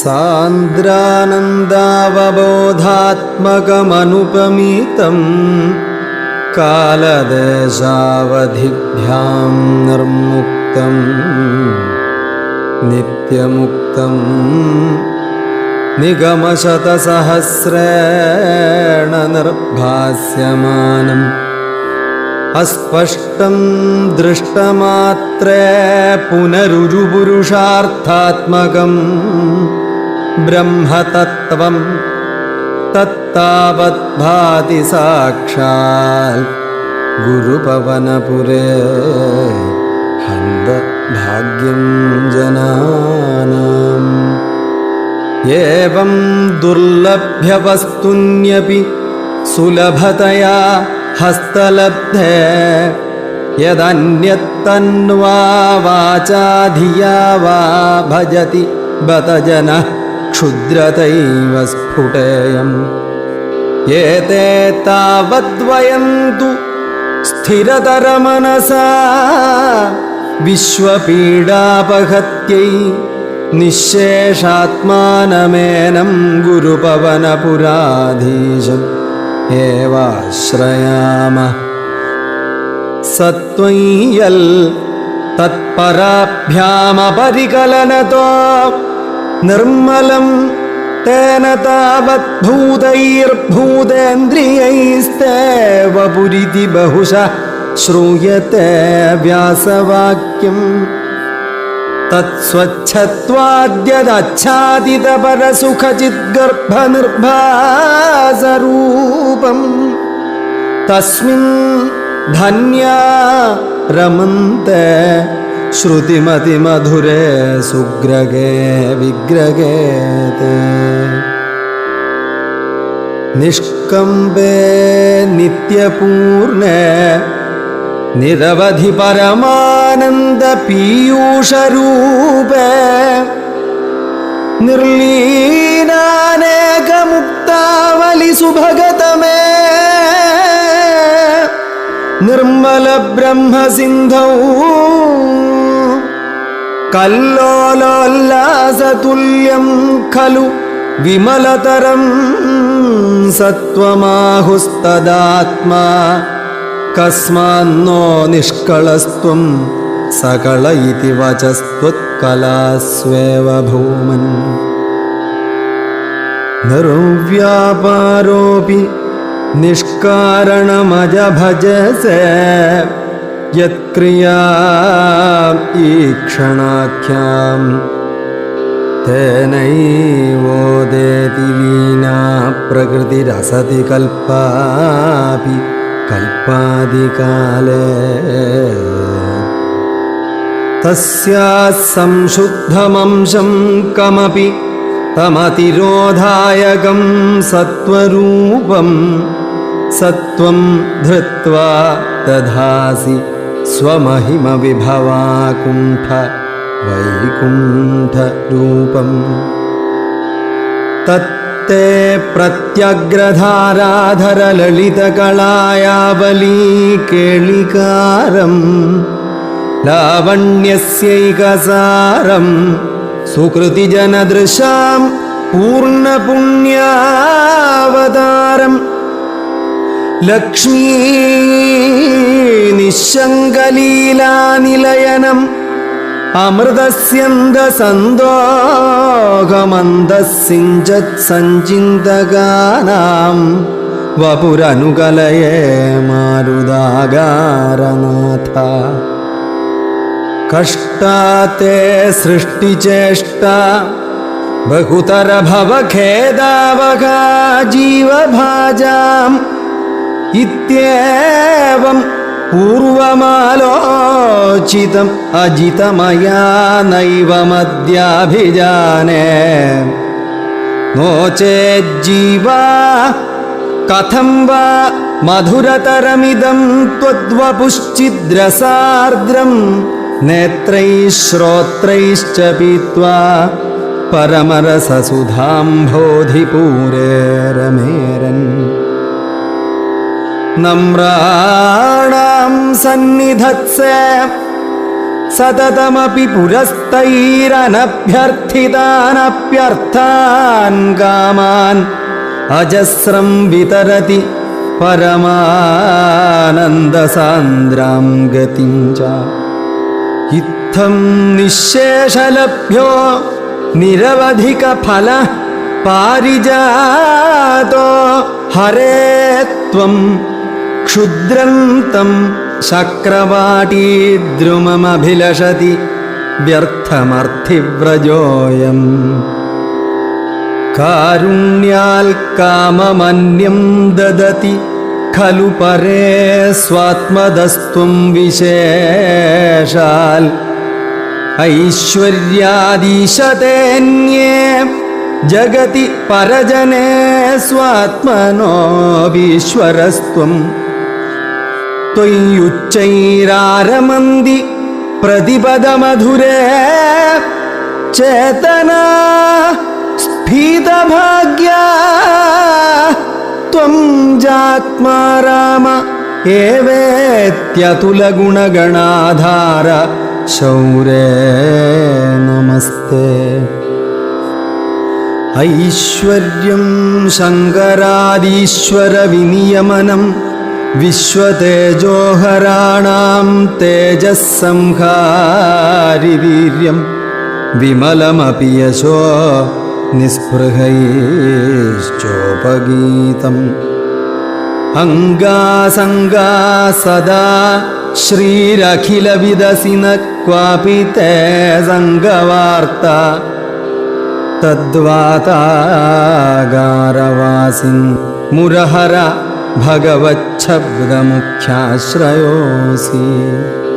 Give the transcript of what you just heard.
सान्द्रानन्दावबोधात्मकमनुपमितं कालदेशावधिभ्यां निर्मुक्तम् नित्यमुक्तं निगमशतसहस्रणनिर्भास्यमानम् अस्पष्टं दृष्टमात्रे पुनरुजुपुरुषार्थात्मकम् ब्रह्मतत्त्वं तत्तावद्भाति साक्षात् गुरुपवनपुरे खण्डभाग्यं जनानाम्। एवं दुर्लभ्यवस्तुन्यपि सुलभतया हस्तलब्धे यदन्यत्तन्वा वाचाधिया वा भजति बत जनः ക്ഷുദ്രതൈവ സ്ഫുടേയം ഏതേ താവദ്വയം തു സ്ഥിരതരമനസാ. വിശ്വപീഡാപഹത്यै നിശേഷാത്മാനമേനം ഗുരുപവനപുരാധീശം ഏവാശ്രയാമ. സത്വയ്യൽ തത്പരാഭ്യാമപരികലനതോ. നിർമ്മലം തേന താവദ്ഭൂതൈർഭൂതേന്ദ്രിയൈസ്തേവ പുരിതി ബഹുശ ശ്രൂയത്തെ വ്യാസവാക്യം. തത്സ്വച്ഛത്വാദ്യതപരസുഖചിദ്ഗർഭനിർഭാസരൂപം. തസ്മിൻ ധന്യാ രമന്തെ ശ്രുതിമതിമധുരേ സുഗ്രഗേ വിഗ്രഗേ നിഷ്കമ്പേ നിത്യപൂർണേ നിരവധി പരമാനന്ദ പീയൂഷരൂപ. നിർലീനാനേകമുക്താവലി സുഭഗതമേ. നിർമ്മല ബ്രഹ്മസിന്ധൗ कल्लोलोल्लासतुल्यं खलु विमलतरं सत्त्वमाहुस्तदात्मा कस्मान्नो निष्कळस्त्वं सकल इति वचस्त्वत्कलास्वेव भूमन् धरु व्यापारोऽपि यत्क्रिया ईक्षणाख्यां तेनैवोदेति लीना प्रकृतिरसति कल्पापि कल्पादिकाले। तस्याः संशुद्धमंशं कमपि तमतिरोधायकं सत्त्वरूपं सत्त्वं धृत्वा दधासि। ധൃത്വാ ദധാസി സ്വമഹിമ വിഭവാകുണ്ഠ വൈകുണ്ഠരൂപം. തത്തേ പ്രത്യഗ്രധാരാധരലളിതകളായാവലീ കേളികാരം ലാവണ്യസ്യൈകസാരം സുഹൃതിജനദൃശാം പൂർണപുണ്യാവതാരം ലക്ഷ്മീ നിശങ്കലീലാനിലയനം അമൃതസ്യന്തസന്തോകമന്ദസിഞ്ചത് സഞ്ചിന്തകാനാം വപുരനുകലയേ മാരുദാകാരനാഥ കഷ്ടാത്തെ സൃഷ്ടിചേഷ്ട ബഹുതര ഭവഖേദാവക ജീവഭാജാം ഇത്യേവം पूर्वमालोचितम् अजितमया नैव मद्याभिजाने। नो चेज्जीवा कथं वा मधुरतरमिदं त्वद्वपुश्चिद्रसार्द्रं नेत्रैः श्रोत्रैश्च पीत्वा परमरससुधाम्भोधिपूरे परमरससुधाम्भोधिपूरेरमेरन् സന്നിധത്സേ സതതമപി പുരസ്തൈരനഭ്യർത്ഥിതാനഭ്യർത്ഥാൻ കാമാൻ അജസ്രം വിതരതി പരമാനന്ദസാന്ദ്രാം ഗതിം गतिं ഇത്തം നിശേഷലഭ്യോ നിരവധിക ഫല പാരിജാതോ ഹരേ ത്വം ക്ഷുദ്രം തം ശക്രവാടീദ്രുമമഭിലഷതി വ്യർത്ഥമർത്ഥിവ്രജോയം. കാരുണ്യാൽ കാമമന്യം ദദതി ഖലു പരേ സ്വാത്മതസ്ത്വം വിശേഷാൽ. ഐശ്വര്യാദീശതേന്യേ ജഗതി പരജനേ സ്വാത്മനോപീശ്വരസ്ത്വം ത്വയ്യുച്ചൈരാരമന്തി പ്രതിപദമധുരേ ചേതനാ സ്ഫീതഭാഗ്യ ത്വം ജാത്മാ രാമ ഏവേത്യതുലഗുണഗണാധാര ശൗരേ നമസ്തേ. ഐശ്വര്യം ശങ്കരാദീശ്വരവിനിയമനം വിശ്വതേജോഹരാണാം തേജസ്സംഹാരിവീര്യം. വിമലമപി യശോ നിസ്പൃഹൈശ്ചോപഗീതം. അംഗാസംഗാ സദാ ശ്രീരഖിലവിദസിന ക്വാപി തേ സംഗവാർത്ത തദ്വാതാകാരവാസിൻ മുരഹര भगवच्छब्दमुख्याश्रयोऽसि।